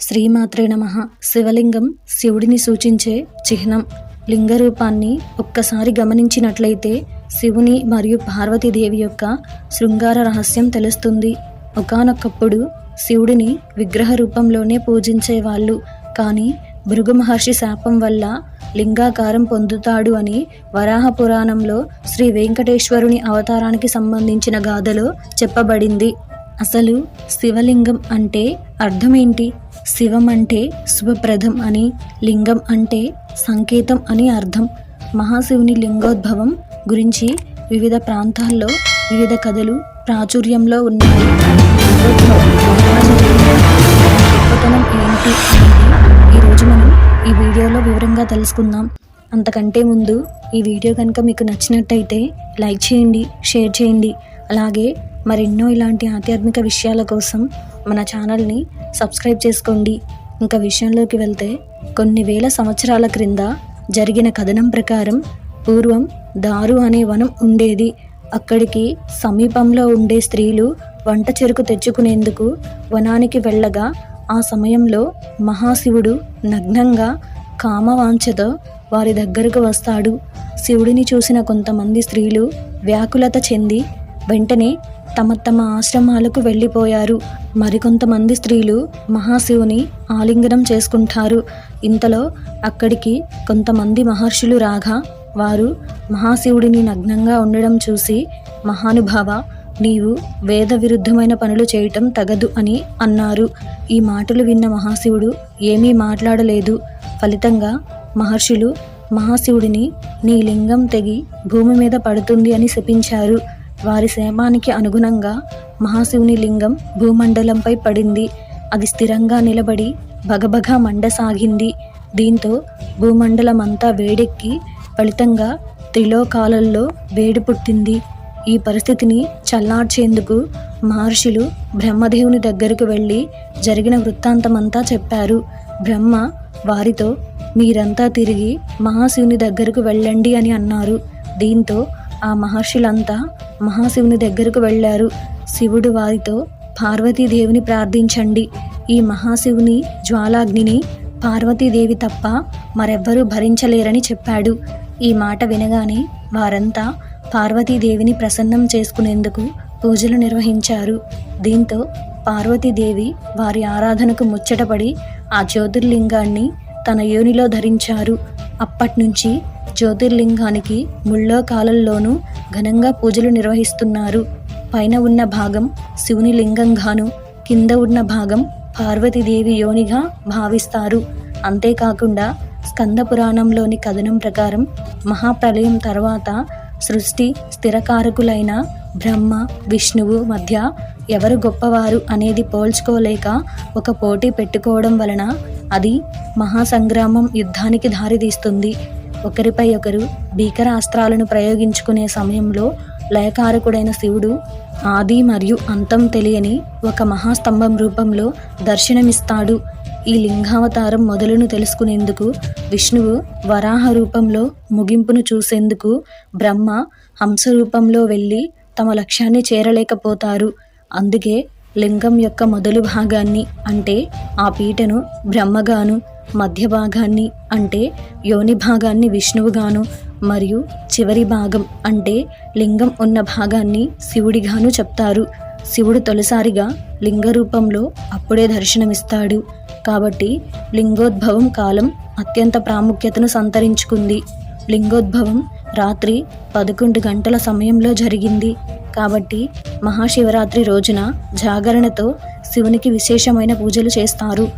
శ్రీమాత్రే నమ. శివలింగం శివుడిని సూచించే చిహ్నం. లింగ రూపాన్ని ఒక్కసారి గమనించినట్లయితే శివుని మరియు పార్వతీదేవి యొక్క శృంగార రహస్యం తెలుస్తుంది. ఒకానొకప్పుడు శివుడిని విగ్రహ రూపంలోనే పూజించేవాళ్ళు. కానీ భృగు మహర్షి శాపం వల్ల లింగాకారం పొందుతాడు అని వరాహ పురాణంలో శ్రీ వెంకటేశ్వరుని అవతారానికి సంబంధించిన గాథలో చెప్పబడింది. అసలు శివలింగం అంటే అర్థమేంటి? శివం అంటే శుభప్రదం అని లింగం అంటే సంకేతం అని అర్థం. మహాశివుని లింగోద్భవం గురించి వివిధ ప్రాంతాల్లో వివిధ కథలు ప్రాచుర్యంలో ఉన్నాయి. గొప్పతనం ఏంటి అనేది ఈరోజు మనం ఈ వీడియోలో వివరంగా తెలుసుకుందాం. అంతకంటే ముందు ఈ వీడియో కనుక మీకు నచ్చినట్టయితే లైక్ చేయండి షేర్ చేయండి. అలాగే మరెన్నో ఇలాంటి ఆధ్యాత్మిక విషయాల కోసం మన ఛానల్ని సబ్స్క్రైబ్ చేసుకోండి. ఇంకా విషయంలోకి వెళ్తే కొన్ని వేల సంవత్సరాల క్రింద జరిగిన కథనం ప్రకారం పూర్వం దారు అనే వనం ఉండేది. అక్కడికి సమీపంలో ఉండే స్త్రీలు వంట చెరుకు తెచ్చుకునేందుకు వనానికి వెళ్ళగా ఆ సమయంలో మహాశివుడు నగ్నంగా కామవాంఛతో వారి దగ్గరకు వస్తాడు. శివుడిని చూసిన కొంతమంది స్త్రీలు వ్యాకులత చెంది వెంటనే తమ తమ ఆశ్రమాలకు వెళ్ళిపోయారు. మరికొంతమంది స్త్రీలు మహాశివుని ఆలింగనం చేసుకుంటారు. ఇంతలో అక్కడికి కొంతమంది మహర్షులు రాగా వారు మహాశివుడిని నగ్నంగా ఉండడం చూసి మహానుభావ నీవు వేద విరుద్ధమైన పనులు చేయటం తగదు అని అన్నారు. ఈ మాటలు విన్న మహాశివుడు ఏమీ మాట్లాడలేదు. ఫలితంగా మహర్షులు మహాశివుడిని నీ లింగం తెగి భూమి మీద పడుతుంది అని శపించారు. వారి శాపానికి అనుగుణంగా మహాశివుని లింగం భూమండలంపై పడింది. అది స్థిరంగా నిలబడి బగబగా మండసాగింది దీంతో భూమండలమంతా వేడెక్కి ఫలితంగా త్రిలోకాలలో వేడి పుట్టింది. ఈ పరిస్థితిని చల్లార్చేందుకు మహర్షులు బ్రహ్మదేవుని దగ్గరకు వెళ్ళి జరిగిన వృత్తాంతమంతా చెప్పారు. బ్రహ్మ వారితో మీరంతా తిరిగి మహాశివుని దగ్గరకు వెళ్ళండి అని అన్నారు. దీంతో ఆ మహర్షులంతా మహాశివుని దగ్గరకు వెళ్ళారు. శివుడు వారితో పార్వతీదేవిని ప్రార్థించండి. ఈ మహాశివుని జ్వాలాగ్నిని పార్వతీదేవి తప్ప మరెవ్వరూ భరించలేరని చెప్పాడు. ఈ మాట వినగానే వారంతా పార్వతీదేవిని ప్రసన్నం చేసుకునేందుకు పూజలు నిర్వహించారు. దీంతో పార్వతీదేవి వారి ఆరాధనకు ముచ్చటపడి ఆ జ్యోతిర్లింగాన్ని తన యోనిలో ధరించారు. అప్పట్నుంచి జ్యోతిర్లింగానికి ముళ్ళో కాలంలోనూ ఘనంగా పూజలు నిర్వహిస్తున్నారు. పైన ఉన్న భాగం శివుని లింగంగాను కింద ఉన్న భాగం పార్వతీదేవి యోనిగా భావిస్తారు. అంతేకాకుండా స్కంద పురాణంలోని కథనం ప్రకారం మహాప్రలయం తర్వాత సృష్టి స్థిరకారకులైన బ్రహ్మ విష్ణువు మధ్య ఎవరు గొప్పవారు అనేది పోల్చుకోలేక ఒక పోటీ పెట్టుకోవడం వలన అది మహాసంగ్రామం యుద్ధానికి దారితీస్తుంది. ఒకరిపై ఒకరు భీకర అస్త్రాలను ప్రయోగించుకునే సమయంలో లయకారకుడైన శివుడు ఆది మరియు అంతం తెలియని ఒక మహాస్తంభం రూపంలో దర్శనమిస్తాడు. ఈ లింగావతారం మొదలును తెలుసుకునేందుకు విష్ణువు వరాహ రూపంలో ముగింపును చూసేందుకు బ్రహ్మ హంస రూపంలో వెళ్ళి తమ లక్ష్యాన్ని చేరలేకపోతారు. అందుకే లింగం యొక్క మొదలు భాగాన్ని అంటే ఆ పీటను బ్రహ్మగాను మధ్య భాగాన్ని అంటే యోని భాగాన్ని విష్ణువుగాను మరియు చివరి భాగం అంటే లింగం ఉన్న భాగాన్ని శివుడిగాను చెప్తారు. శివుడు తొలిసారిగా లింగ రూపంలో అప్పుడే దర్శనమిస్తాడు. కాబట్టి లింగోద్భవం కాలం అత్యంత ప్రాముఖ్యతను సంతరించుకుంది. లింగోద్భవం రాత్రి పదకొండు గంటల సమయంలో జరిగింది. కాబట్టి మహాశివరాత్రి రోజున జాగరణతో శివునికి విశేషమైన పూజలు చేస్తారు.